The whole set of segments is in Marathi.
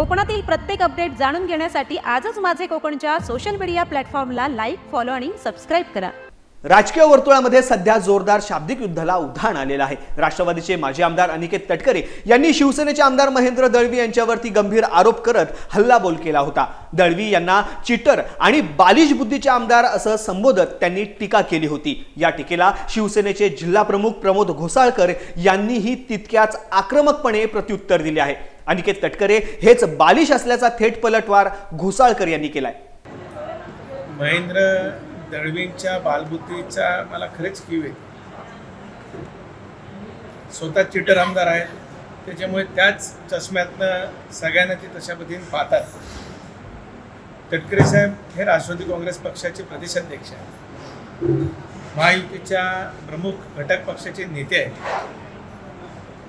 कोकणातील प्रत्येक अपडेट जाणून घेण्यासाठी आजच माझे कोकणच्या सोशल मीडिया प्लॅटफॉर्मला लाईक फॉलो आणि सबस्क्राईब करा. राजकीय वर्तुळामध्ये सध्या जोरदार शाब्दिक युद्धाला उधाण आलेलं आहे. राष्ट्रवादीचे माजी आमदार अनिकेत तटकरे यांनी शिवसेनेचे आमदार महेंद्र दळवी यांच्यावरती गंभीर आरोप करत हल्लाबोल केला होता. दळवी यांना चिटर आणि बालिश बुद्धीचे आमदार असं संबोधत त्यांनी टीका केली होती. या टीकेला शिवसेनेचे जिल्हा प्रमुख प्रमोद घोसाळकर यांनीही तितक्याच आक्रमकपणे प्रत्युत्तर दिले आहे. अनिकेत तटकरे हेच बालिश असल्याचा थेट पलटवार घोसाळकर यांनी केलाय. महेंद्र दळवींच्या बालबुद्धीचा मला खरेच कीव आहे. स्वतः चिटर आमदार आहेत त्याच्यामुळे त्याच चष्म्यातनं सगळ्यांना ते तशा पद्धतीने पाहतात. तटकरे साहेब हे राष्ट्रवादी काँग्रेस पक्षाचे प्रदेशाध्यक्ष आहेत. महायुतीच्या प्रमुख घटक पक्षाचे नेते आहेत.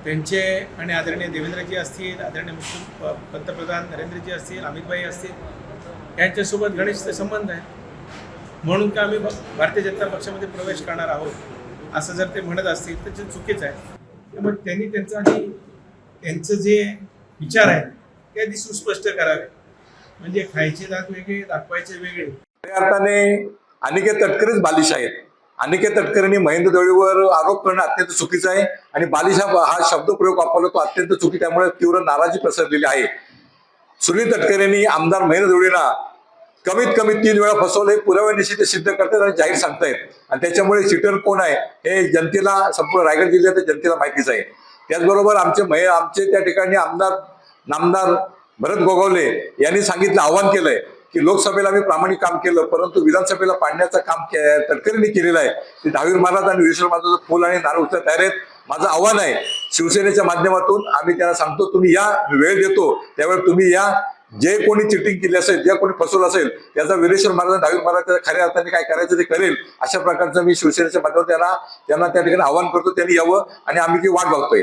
त्यांचे आणि आदरणीय देवेंद्रजी असतील आदरणीय मुख्य पंतप्रधान नरेंद्रजी असतील अमितभाई असतील यांच्यासोबत घनिष्ठ संबंध आहे. म्हणून का आम्ही भारतीय जनता पक्षामध्ये प्रवेश करणार आहोत असं जर ते म्हणत असतील तर ते चुकीचं आहे. त्यामुळे त्यांनी त्यांचं आणि त्यांचं जे विचार आहेत ते आधी सुस्पष्ट करावे. म्हणजे खायचे दात वेगळे दाखवायचे वेगळे. अर्थाने अनिकेत तटकरेच बालिश आहेत. अनिकेत तटकरेंनी महेंद्र दळवीवर आरोप करणं अत्यंत चुकीचं आहे आणि बालिश हा शब्दप्रयोग वापरला तो अत्यंत चुकी त्यामुळे तीव्र नाराजी पसरलेली आहे. सुनील तटकरेंनी आमदार महेंद्र दळवींना कमीत कमी तीन वेळा फसवले पुराव्यानिशी ते सिद्ध करतात आणि जाहीर सांगतायत. आणि त्याच्यामुळे चिटर कोण आहे हे जनतेला संपूर्ण रायगड जिल्ह्यात जनतेला माहितीच आहे. त्याचबरोबर आमचे महे आमचे त्या ठिकाणी आमदार नामदार भरत गोगावले यांनी सांगितलं आव्हान केलंय. की लोकसभेला आम्ही प्रामाणिक काम केलं परंतु विधानसभेला पाडण्याचं काम के- केलेलं आहे. ते दहावीर महाराज आणि वीरेश्वर महाराजाचं फुल आणि नारळ उचलत तयार आहेत माझं आव्हान आहे शिवसेनेच्या माध्यमातून आम्ही त्यांना सांगतो तुम्ही या वेळ देतो त्यावेळी तुम्ही या. जे कोणी चिटिंग केली असेल जे कोणी फसवलं असेल त्याचा वीरेश्वर महाराज दहावी महाराज त्याच्या खऱ्या अर्थाने काय करायचं ते करेल. अशा प्रकारचं मी शिवसेनेच्या माध्यमातून त्यांना त्यांना त्या ठिकाणी आवाहन करतो त्यांनी यावं आणि आम्ही ती वाट बघतोय.